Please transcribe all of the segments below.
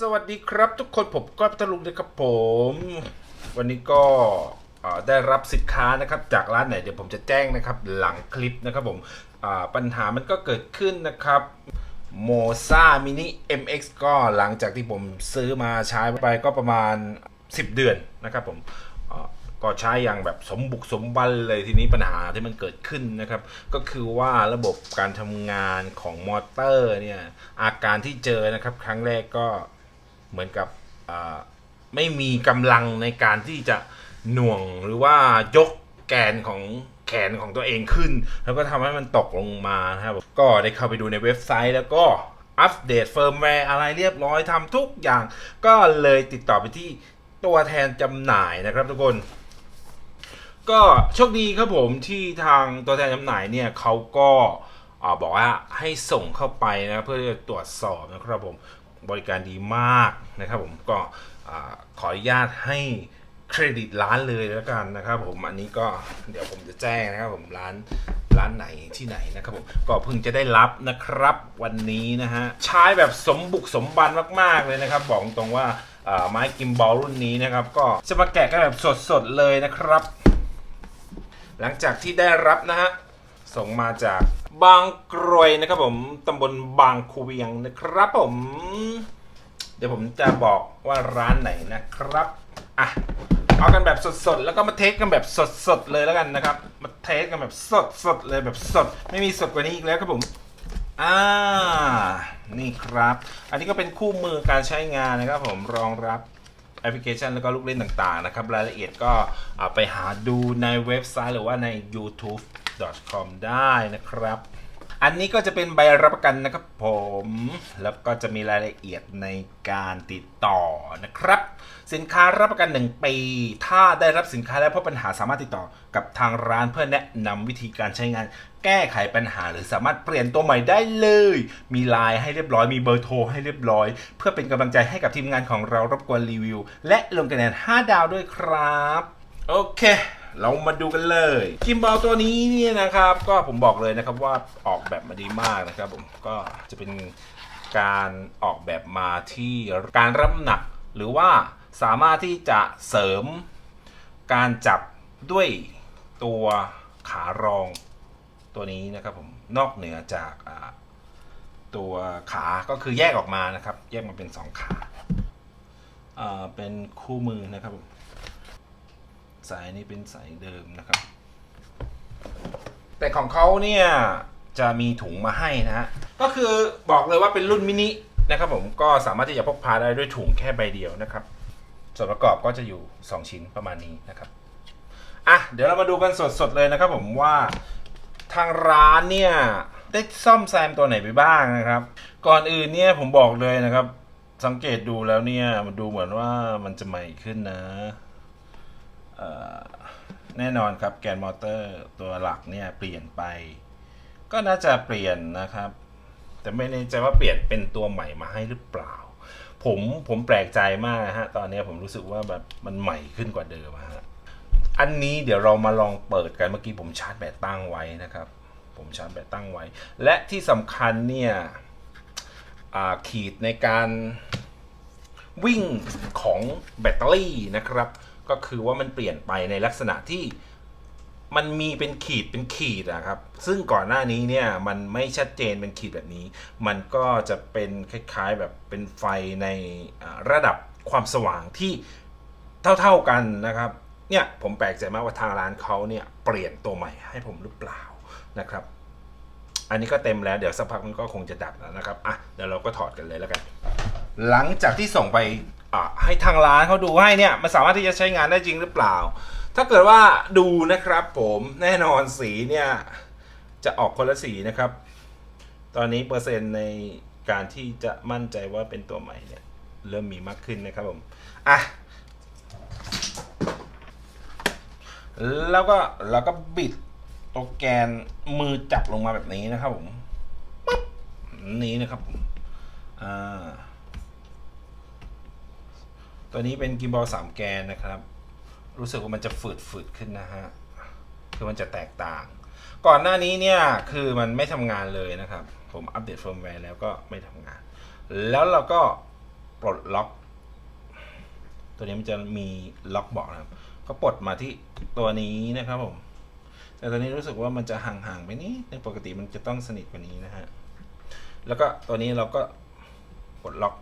สวัสดีครับทุกคนผมก็ตะลุงนะครับผม วันนี้ก็ได้รับสินค้านะครับจากร้านไหนเดี๋ยวผมจะแจ้งนะครับหลังคลิปนะครับผมปัญหามันก็เกิดขึ้นนะครับโมซามินิ MX ก็หลังจากที่ผมซื้อมาใช้ไปก็ประมาณ 10 เดือนนะครับผมก็ใช้อย่างแบบสมบุกสมบันเลยทีนี้ปัญหาที่มันเกิดขึ้นนะครับ ก็คือว่าระบบการทำงานของมอเตอร์เนี่ยอาการที่เจอนะครับ ครั้งแรกก็ เหมือนกับไม่มีกำลังในการที่จะหน่วงหรือว่ายกแกนของแขนของตัวเองขึ้น แล้วก็ทำให้มันตกลงมานะครับก็ได้เข้าไปดูในเว็บไซต์แล้วก็อัปเดตเฟิร์มแวร์อะไรเรียบร้อยทำทุกอย่าง ก็เลยติดต่อไปที่ตัวแทนจำหน่ายนะครับทุกคน ก็โชคดีครับผมที่ทางตัวแทนจำหน่ายเนี่ยเขาก็บอกว่าให้ส่งเข้าไปนะเพื่อตรวจสอบนะครับผม บริการดีมากนะครับผมก็ขออนุญาตให้เครดิตร้านเลยแล้วกันนะครับผมอันนี้ก็เดี๋ยวผมจะแจ้งนะครับผมร้านร้านไหนที่ไหนนะครับผมก็เพิ่งจะได้รับนะครับวันนี้นะฮะใช้แบบสมบุกสมบันมากๆเลยนะครับ บอกตรงว่าอ่าไม้กิมบอลรุ่นนี้นะครับ ก็จะมาแกะกันแบบสดๆเลยนะครับ หลังจากที่ได้รับนะฮะส่งมาจาก บางกรวยนะครับผมตำบลบางคูเวียงนะครับผม เดี๋ยวผมจะบอกว่าร้านไหนนะครับอะเอากันแบบสดๆ แล้วก็มาเทสกันแบบสดๆ เลยแล้วกันนะครับ มาเทสกันแบบสดๆ เลยแบบสด ไม่มีสดกว่านี้อีกแล้วครับผม อ่า นี่ครับ อันนี้ก็เป็นคู่มือการใช้งานนะครับผม รองรับแอปพลิเคชันแล้วก็ลูกเล่นต่างๆ นะครับ รายละเอียดก็ไปหาดูในเว็บไซต์หรือว่าใน .com ได้นะครับ อันนี้ก็จะเป็นใบรับประกันนะครับผม แล้วก็จะมีรายละเอียดในการติดต่อนะครับ สินค้ารับประกัน 1 ปี ถ้าได้รับสินค้าแล้วพบปัญหาสามารถติดต่อกับทางร้านเพื่อแนะนำวิธีการใช้งานแก้ไขปัญหาหรือสามารถเปลี่ยนตัวใหม่ได้เลย มีไลน์ให้เรียบร้อย มีเบอร์โทรให้เรียบร้อย เพื่อเป็นกำลังใจให้กับทีมงานของเรารบกวนรีวิว และลงคะแนน 5 ดาวด้วยครับ โอเค เรามาดูกันเลยกิมบอลตัวนี้เนี่ยนะครับ ก็ผมบอกเลยนะครับว่าออกแบบมาดีมากนะครับ ผมก็จะเป็นการออกแบบมาที่การรับน้ำหนัก หรือว่าสามารถที่จะเสริมการจับด้วยตัวขารองตัวนี้นะครับผมนอกเหนือจากตัวขาก็คือแยกออกมานะครับ แยกมาเป็นสองขาอ่าเป็นคู่มือนะครับผม สายนี้เป็นสายเดิมนะครับ แต่ของเขาเนี่ยจะมีถุงมาให้นะฮะก็คือบอกเลยว่าเป็นรุ่นมินินะครับผมก็สามารถที่จะพกพาได้ด้วยถุงแค่ใบเดียวนะครับ ส่วนประกอบก็จะอยู่ 2 ชิ้นประมาณนี้นะครับอะเดี๋ยวเรามาดูกันสดๆเลยนะครับ ผมว่าทางร้านเนี่ยได้ซ่อมแซมตัวไหนไปบ้างนะครับ ก่อนอื่นเนี่ยผมบอกเลยนะครับ สังเกตดูแล้วเนี่ยมันดูเหมือนว่ามันจะใหม่ขึ้นนะ แน่นอนครับแกนมอเตอร์ตัวหลักเนี่ยเปลี่ยนไป ก็น่าจะเปลี่ยนนะครับ แต่ไม่แน่ใจว่าเปลี่ยนเป็นตัวใหม่มาให้หรือเปล่า ผมผมแปลกใจมากนะฮะตอนนี้ผมรู้สึกว่าแบบมันใหม่ขึ้นกว่าเดิมฮะอันนี้เดี๋ยวเรามาลองเปิดกันเมื่อกี้ผมชาร์จแบตตั้งไว้นะครับ ผมชาร์จแบตตั้งไว้ และที่สำคัญเนี่ยขีดในการวิ่งของแบตเตอรี่นะครับ ก็คือว่ามันเปลี่ยนไปในลักษณะที่มันมีเป็นขีดเป็นขีดนะครับ ซึ่งก่อนหน้านี้เนี่ยมันไม่ชัดเจนเป็นขีดแบบนี้ มันก็จะเป็นคล้ายๆแบบเป็นไฟในระดับความสว่างที่เท่าๆกันนะครับ เนี่ยผมแปลกใจมากว่าทางร้านเขาเนี่ยเปลี่ยนตัวใหม่ให้ผมหรือเปล่านะครับ อันนี้ก็เต็มแล้วเดี๋ยวสักพักมันก็คงจะดับแล้วนะครับ อะเดี๋ยวเราก็ถอดกันเลยแล้วกัน หลังจากที่ส่งไป ให้ทางร้านเขาดูให้เนี่ยมันสามารถที่จะใช้งานได้จริงหรือเปล่า ถ้าเกิดว่าดูนะครับผมแน่นอนสีเนี่ยจะออกคนละสีนะครับ ตอนนี้เปอร์เซ็นต์ในการที่จะมั่นใจว่าเป็นตัวใหม่เนี่ยเริ่มมีมากขึ้นนะครับผมอะแล้วก็เราก็บิดตัวแกนมือจับลงมาแบบนี้นะครับผมปั๊บนี้นะครับผมอ่า ตัวนี้เป็นกิมบอลสามแกนนะครับ รู้สึกว่ามันจะฝืดฝืดขึ้นนะฮะ คือมันจะแตกต่าง ก่อนหน้านี้เนี่ยคือมันไม่ทำงานเลยนะครับ ผมอัปเดตเฟิร์มแวร์แล้วก็ไม่ทำงาน แล้วเราก็ปลดล็อก ตัวนี้มันจะมีล็อกบอกนะครับ ก็ปลดมาที่ตัวนี้นะครับผม แต่ตอนนี้รู้สึกว่ามันจะห่างๆไปนิดนึงปกติมันจะต้องสนิทกว่านี้นะฮะ แล้วก็ตัวนี้เราก็ปลดล็อก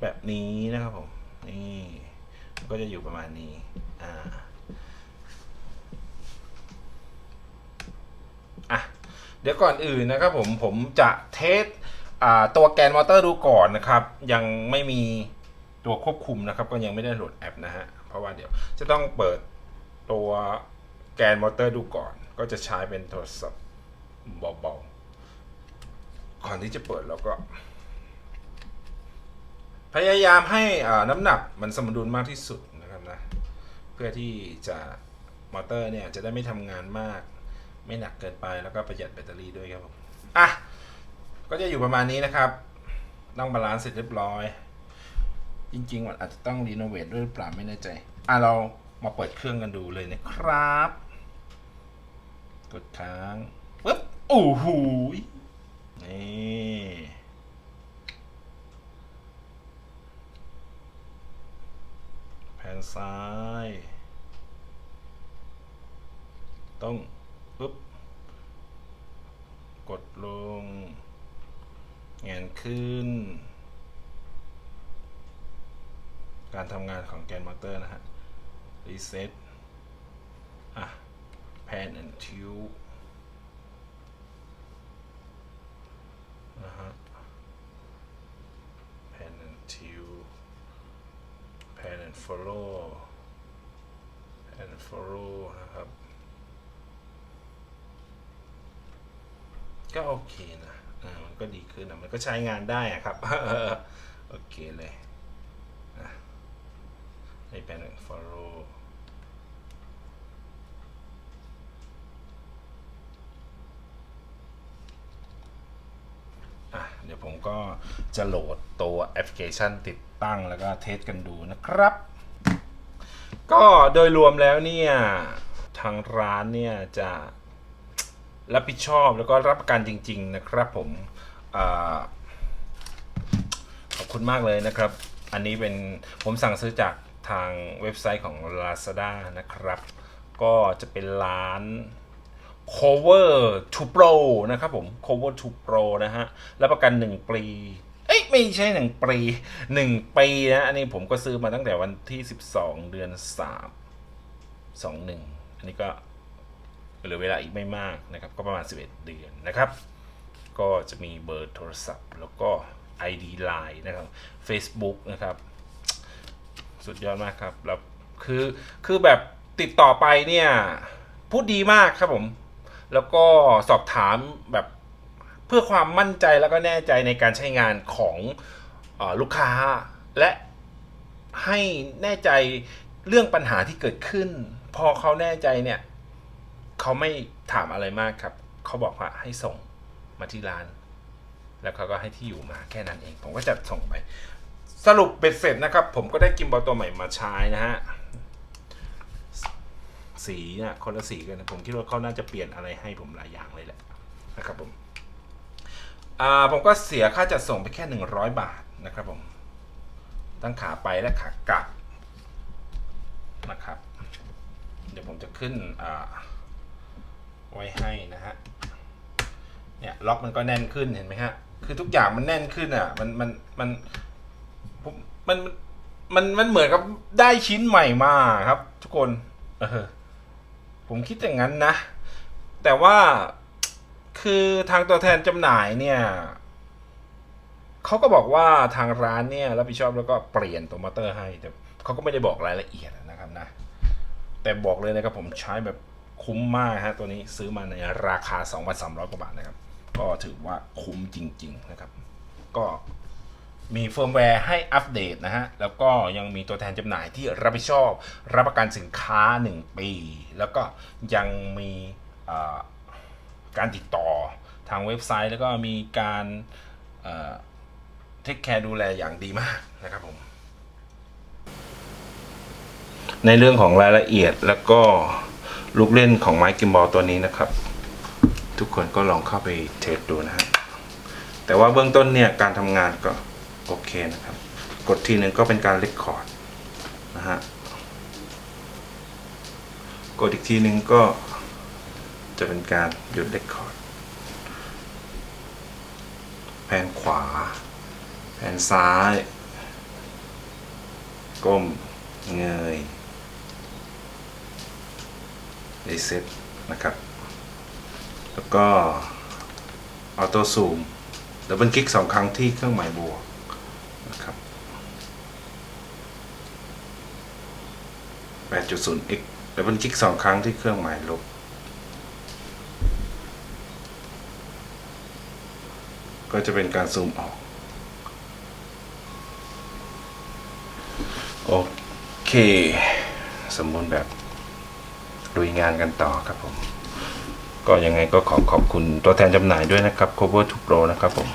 แบบนี้นะครับผม นี่มันก็จะอยู่ประมาณนี้อ่าอะเดี๋ยวก่อนอื่นนะครับผมผมจะเทสอ่าตัวแกนมอเตอร์ดูก่อนนะครับ ยังไม่มีตัวควบคุมนะครับ ก็ยังไม่ได้โหลดแอปนะฮะเพราะว่าเดี๋ยวจะต้องเปิดตัวแกนมอเตอร์ดูก่อน ก็จะใช้เป็นโทรศัพท์เบาๆก่อนที่จะเปิดเราก็ พยายามให้น้ำหนักมันสมดุลมากที่สุดนะครับนะเพื่อที่จะมอเตอร์เนี่ยจะได้ไม่ทำงานมาก ไม่หนักเกินไปแล้วก็ประหยัดแบตเตอรี่ด้วยครับผมอะก็จะอยู่ประมาณนี้นะครับต้องบาลานซ์เสร็จเรียบร้อย จริงๆมันอาจจะต้องรีโนเวทด้วยหรือเปล่าไม่แน่ใจ อะเรามาเปิดเครื่องกันดูเลยนะครับ กดค้างปึ๊บโอ้โหนี่แผ่ นซ้าย ต้องปึ๊บ กดลงแงนขึ้น การทำงานของแกนมอเตอร์นะฮะ รีเซ็ตอะแพน and tube นะฮะ แพน and tube แพน and follow แพน and follow นะครับ ก็โอเคนะมันก็ดีขึ้นนะมันก็ใช้งานได้อะครับ โอเคเลยนะให้เป็น follow อะเดี๋ยวผมก็จะโหลดตัวแอปพลิเคชันติด ตั้งแล้วก็เทสกันดูนะครับ ก็โดยรวมแล้วเนี่ยทางร้านเนี่ยจะรับผิดชอบแล้วก็รับประกันจริง ๆ นะครับผมอขอบคุณมากเลยนะครับ อันนี้เป็นผมสั่งซื้อจากทางเว็บไซต์ของ Lazada นะครับ ก็จะเป็นร้าน cover to pro นะครับผม cover to pro นะฮะ รับประกัน 1 ปี อ้ยไม่ใช่1ปี1ปีนะอันนี้ผมก็ซื้อมาตั้งแต่วันที่12เดือน3 21อันนี้ก็เหลือเวลาอีกไม่มากนะครับ ก็ประมาณ 11 เดือนนะครับ ก็จะมีเบอร์โทรศัพท์ แล้วก็ ID Line นะครับ Facebook นะครับ สุดยอดมากครับแล้วคือคือแบบติดต่อไปเนี่ย พูดดีมากครับผม แล้วก็สอบถามแบบ พื่อความมั่นใจแล้วก็แน่ใจในการใช้งานของออลูกค้า และให้แน่ใจเรื่องปัญหาที่เกิดขึ้น พอเขาแน่ใจเนี่ยเขาไม่ถามอะไรมากครับ เขาบอกว่าให้ส่งมาที่ร้าน แล้วเขาก็ให้ที่อยู่มาแค่นั้นเอง ผมก็จะส่งไป สรุปเบ็ดเสร็จนะครับ ผมก็ได้กิมบอลตัวใหม่มาใช้นะฮะสีเนี่ยคนละสีกันนะผมคิดว่าเขาน่าจะเปลี่ยนอะไรให้ผมหลายอย่างเลยแหละนะครับผม อ่าผมก็เสียค่าจัดส่งไปแค่ 100 บาทนะครับผมทั้งขาไปและขากลับนะครับ เดี๋ยวผมจะขึ้นอ่าไว้ให้นะฮะเนี่ยล็อกมันก็แน่นขึ้นเห็นไหมฮะคือทุกอย่างมันแน่นขึ้นอะมันมันมันมมันมันมันเหมือนกับได้ชิ้นใหม่มาครับ ทุกคนเออผมคิดอย่างนั้นนะ แต่ว่า คือทางตัวแทนจำหน่ายเนี่ยเขาก็บอกว่าทางร้านเนี่ยรับผิดชอบแล้วก็เปลี่ยนตัวมอเตอร์ให้แต่เขาก็ไม่ได้บอกรายละเอียดนะครับนะ แต่บอกเลยนะครับผมใช้แบบคุ้มมากฮะตัวนี้ซื้อมาในราคา 2,300 กว่าบาทนะครับ ก็ถือว่าคุ้มจริง ๆ นะครับ ก็มีเฟิร์มแวร์ให้อัปเดตนะฮะ แล้วก็ยังมีตัวแทนจำหน่ายที่รับผิดชอบ รับประกันสินค้า 1 ปี แล้วก็ยังมี การติดต่อทางเว็บไซต์ แล้วก็มีการเทคแคร์ดูแลอย่างดีมากนะครับผม ในเรื่องของรายละเอียดแล้วก็ลูกเล่นของไม้กิมบอลตัวนี้นะครับ ทุกคนก็ลองเข้าไปเทสดูนะฮะแต่ว่าเบื้องต้นเนี่ยการทำงานก็โอเคนะครับ กดทีหนึ่งก็เป็นการเลคคอร์ดนะฮะกดอีกทีหนึ่งก็ จะเป็นการหยุดเลคคอร์ดแผนขวา แผนซ้าย ก้ม เงยรีเซ็ตนะครับ แล้วก็ออโต้ซูมดับเบิลคลิกสองครั้งที่เครื่องหมายบวกนะครับ 8.0x ดับเบิลคลิกสองครั้งที่เครื่องหมายลบ ก็จะเป็นการซูมออก โอเค สมบูรณ์แบบลุยงานกันต่อครับผม ก็ยังไงก็ขอขอบคุณตัวแทนจำหน่ายด้วยนะครับ Cover to Pro นะครับผม